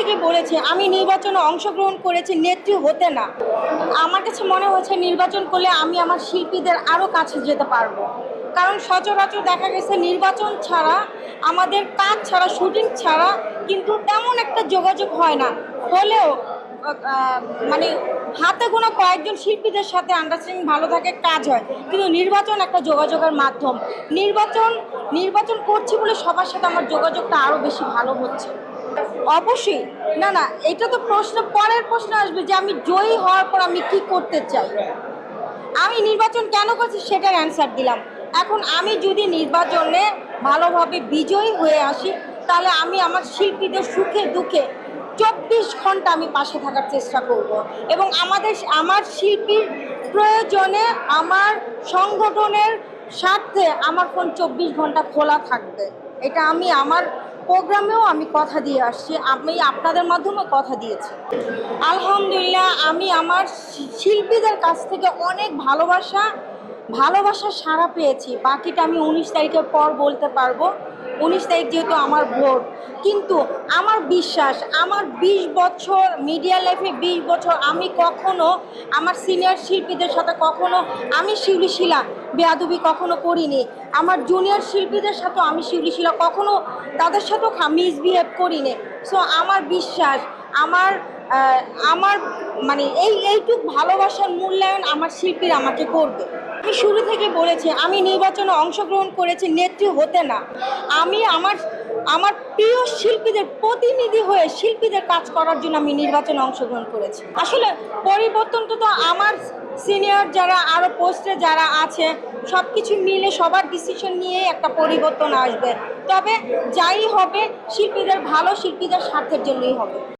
থেকে বলেছি, আমি নির্বাচনে অংশগ্রহণ করেছি, নেত্রী হতে না। আমার কাছে মনে হচ্ছে নির্বাচন করলে আমি আমার শিল্পীদের আরও কাছে যেতে পারব। কারণ সচরাচর দেখা গেছে নির্বাচন ছাড়া, আমাদের কাজ ছাড়া, শুটিং ছাড়া কিন্তু তেমন একটা যোগাযোগ হয় না। হলেও মানে হাতে গোনা কয়েকজন শিল্পীদের সাথে আন্ডারস্ট্যান্ডিং ভালো থাকে, কাজ হয়। কিন্তু নির্বাচন একটা যোগাযোগের মাধ্যম। নির্বাচন নির্বাচন করছি বলে সবার সাথে আমার যোগাযোগটা আরও বেশি ভালো হচ্ছে। অবশ্যই। না না, এটা তো প্রশ্ন, পরের প্রশ্ন আসবে যে আমি জয়ী হওয়ার পর আমি কি করতে চাই? আমি নির্বাচন কেন করছি সেটার অ্যান্সার দিলাম। এখন আমি যদি নির্বাচনে ভালোভাবে বিজয়ী হয়ে আসি, তাহলে আমি আমার শিল্পীদের সুখে দুঃখে চব্বিশ ঘণ্টা আমি পাশে থাকার চেষ্টা করব। এবং আমাদের, আমার শিল্পীর প্রয়োজনে আমার সংগঠনের স্বার্থে আমার ফোন চব্বিশ ঘণ্টা খোলা থাকবে। এটা আমি, আমার প্রোগ্রামেও আমি কথা দিয়ে আসছি। আমি আপনাদের মাধ্যমে কথা দিয়েছি। আলহামদুলিল্লাহ, আমি আমার শিল্পীদের কাছ থেকে অনেক ভালোবাসা ভালোবাসা সাড়া পেয়েছি। বাকিটা আমি উনিশ তারিখের পর বলতে পারব। উনিশ তারিখ যেহেতু আমার ভোট। কিন্তু আমার বিশ্বাস, আমার বিশ বছর মিডিয়া লাইফে বিশ বছর আমি কখনো আমার সিনিয়র শিল্পীদের সাথে কখনো আমি শিউলি শিলা বেয়াদুবি কখনো করিনি। আমার জুনিয়র শিল্পীদের সাথেও আমি শিউলি শিলা কখনো তাদের সাথেও মিসবিহেভ করিনি। সো আমার বিশ্বাস, আমার আমার মানে এই, এইটুক ভালোবাসার মূল্যায়ন আমার শিল্পীরা আমাকে করবে। আমি শুরু থেকে বলেছি, আমি নির্বাচনে অংশগ্রহণ করেছি, নেত্রী হতে না। আমি আমার আমার প্রিয় শিল্পীদের প্রতিনিধি হয়ে শিল্পীদের কাজ করার জন্য আমি নির্বাচনে অংশগ্রহণ করেছি। আসলে পরিবর্তনটা তো আমার সিনিয়র যারা আরও পোস্টে যারা আছে সব কিছু মিলে সবার ডিসিশন নিয়ে একটা পরিবর্তন আসবে। তবে যাই হবে, শিল্পীদের ভালো, শিল্পীদের স্বার্থের জন্যই হবে।